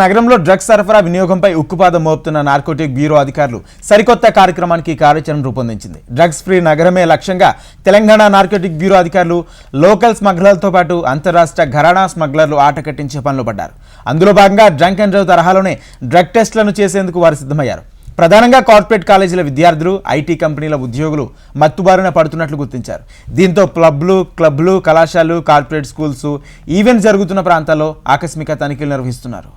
నగరంలో డ్రగ్స్ సరఫరా వినియోగంపై ఉక్కుపాదం మోపుతున్న నార్కోటిక్ బ్యూరో అధికారులు సరికొత్త కార్యక్రమానికి కార్యాచరణ రూపొందించింది. డ్రగ్స్ ఫ్రీ నగరమే లక్ష్యంగా తెలంగాణ నార్కోటిక్ బ్యూరో అధికారులు లోకల్ స్మగ్లర్లతో పాటు అంతరాష్ట్ర ఘరానా స్మగ్లర్లు ఆట కట్టించే పనిలో పడ్డారు. అందులో భాగంగా డ్రంక్ అండ్ డ్రైవ్ తరహాలోనే డ్రగ్ టెస్టులను చేసేందుకు వారు సిద్ధమయ్యారు. ప్రధానంగా కార్పొరేట్ కాలేజీల విద్యార్థులు ఐటీ కంపెనీల ఉద్యోగులు మత్తుబారిన పడుతున్నట్లు గుర్తించారు. దీంతో క్లబ్లు క్లబ్లు కళాశాలలు కార్పొరేట్ స్కూల్స్ ఈవెంట్ జరుగుతున్న ప్రాంతాల్లో ఆకస్మిక తనిఖీలు నిర్వహిస్తున్నారు.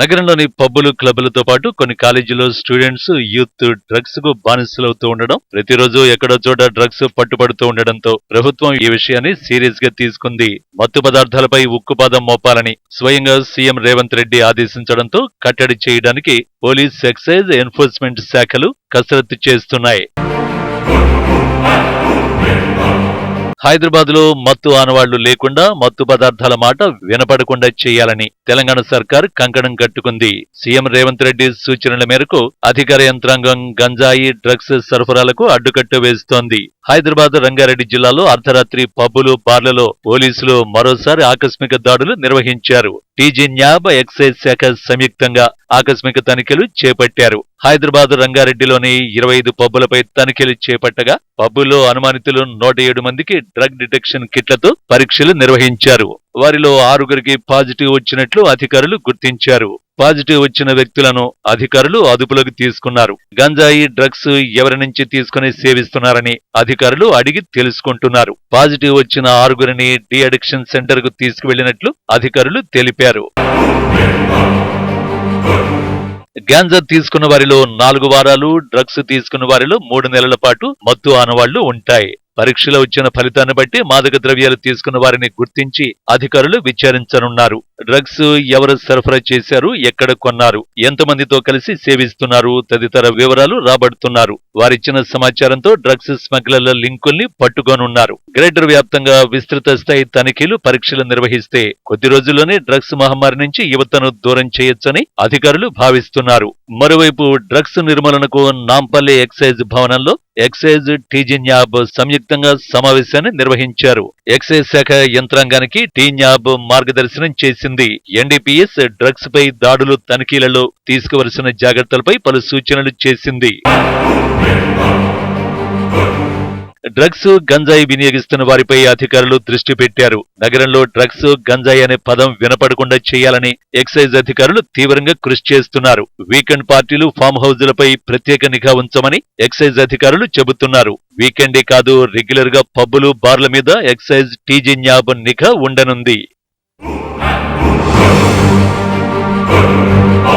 నగరంలోని పబ్బులు క్లబ్లతో పాటు కొన్ని కాలేజీలో స్టూడెంట్స్ యూత్ డ్రగ్స్కు బానిసలవుతూ ఉండడం ప్రతిరోజు ఎక్కడో చోట డ్రగ్స్ పట్టుబడుతూ ఉండడంతో ప్రభుత్వం ఈ విషయాన్ని సీరియస్గా తీసుకుంది. మత్తు పదార్థాలపై ఉక్కుపాదం మోపాలని స్వయంగా సీఎం రేవంత్ రెడ్డి ఆదేశించడంతో కట్టడి చేయడానికి పోలీస్ ఎక్సైజ్ ఎన్ఫోర్స్మెంట్ శాఖలు కసరత్తు చేస్తున్నాయి. హైదరాబాద్లో మత్తు ఆనవాళ్ళు లేకుండా మత్తు పదార్థాల మాట వినపడకుండా చేయాలని తెలంగాణ సర్కార్ కంకణం కట్టుకుంది. సీఎం రేవంత్ రెడ్డి సూచనల మేరకు అధికార యంత్రాంగం గంజాయి డ్రగ్స్ సరఫరాలకు అడ్డుకట్ట వేస్తోంది. హైదరాబాద్ రంగారెడ్డి జిల్లాలో అర్ధరాత్రి పబ్బులు బార్లలో పోలీసులు మరోసారి ఆకస్మిక దాడులు నిర్వహించారు. టీజీ న్యాబ్ ఎక్సైజ్ శాఖ సంయుక్తంగా ఆకస్మిక తనిఖీలు చేపట్టారు. హైదరాబాద్ రంగారెడ్డిలోని ఇరవై ఐదు పబ్బులపై తనిఖీలు చేపట్టగా పబ్బుల్లో అనుమానితులు నూట ఏడు మందికి డ్రగ్ డిటెక్షన్ కిట్లతో పరీక్షలు నిర్వహించారు. వారిలో ఆరుగురికి పాజిటివ్ వచ్చినట్లు అధికారులు గుర్తించారు. పాజిటివ్ వచ్చిన వ్యక్తులను అధికారులు అదుపులోకి తీసుకున్నారు. గంజాయి డ్రగ్స్ ఎవరి నుంచి తీసుకుని సేవిస్తున్నారని అధికారులు అడిగి తెలుసుకుంటున్నారు. పాజిటివ్ వచ్చిన ఆరుగురిని డి అడిక్షన్ సెంటర్కు తీసుకువెళ్ళినట్లు అధికారులు తెలిపారు. గాంజా తీసుకున్న వారిలో నాలుగు వారాలు డ్రగ్స్ తీసుకున్న వారిలో మూడు నెలల పాటు మత్తు ఆనవాళ్ళు ఉంటాయి. పరీక్షలో వచ్చిన ఫలితాన్ని బట్టి మాదక ద్రవ్యాలు తీసుకున్న వారిని గుర్తించి అధికారులు విచారించనున్నారు. డ్రగ్స్ ఎవరు సరఫరా చేశారు ఎక్కడ కొన్నారు ఎంతమందితో కలిసి సేవిస్తున్నారు తదితర వివరాలు రాబడుతున్నారు. వారిచ్చిన సమాచారంతో డ్రగ్స్ స్మగ్లర్ల లింకుల్ని పట్టుకోనున్నారు. గ్రేటర్ వ్యాప్తంగా విస్తృత స్థాయి తనిఖీలు పరీక్షలు నిర్వహిస్తే కొద్ది రోజుల్లోనే డ్రగ్స్ మహమ్మారి నుంచి యువతను దూరం చేయొచ్చని అధికారులు భావిస్తున్నారు. మరోవైపు డ్రగ్స్ నిర్మూలనకు నాంపల్లి ఎక్సైజ్ భవనంలో ఎక్సైజ్ టీజిన్యాబ్ సంయుక్తంగా సమావేశాన్ని నిర్వహించారు. ఎక్సైజ్ శాఖ యంత్రాంగానికి టీన్యాబ్ మార్గదర్శనం చేసింది. ఎన్డీపీఎస్ డ్రగ్స్ పై దాడులు తనిఖీలలో తీసుకోవలసిన జాగ్రత్తలపై పలు సూచనలు చేసింది. డ్రగ్స్ గంజాయి వినియోగిస్తున్న వారిపై అధికారులు దృష్టి పెట్టారు. నగరంలో డ్రగ్స్ గంజాయి అనే పదం వినపడకుండా చేయాలని ఎక్సైజ్ అధికారులు తీవ్రంగా కృషి చేస్తున్నారు. వీకెండ్ పార్టీలు ఫామ్ హౌజులపై ప్రత్యేక నిఘా ఉంచమని ఎక్సైజ్ అధికారులు చెబుతున్నారు. వీకెండే కాదు రెగ్యులర్గా పబ్బులు బార్ల మీద ఎక్సైజ్ టీజీ న్యాబ్ నిఘా ఉండనుంది.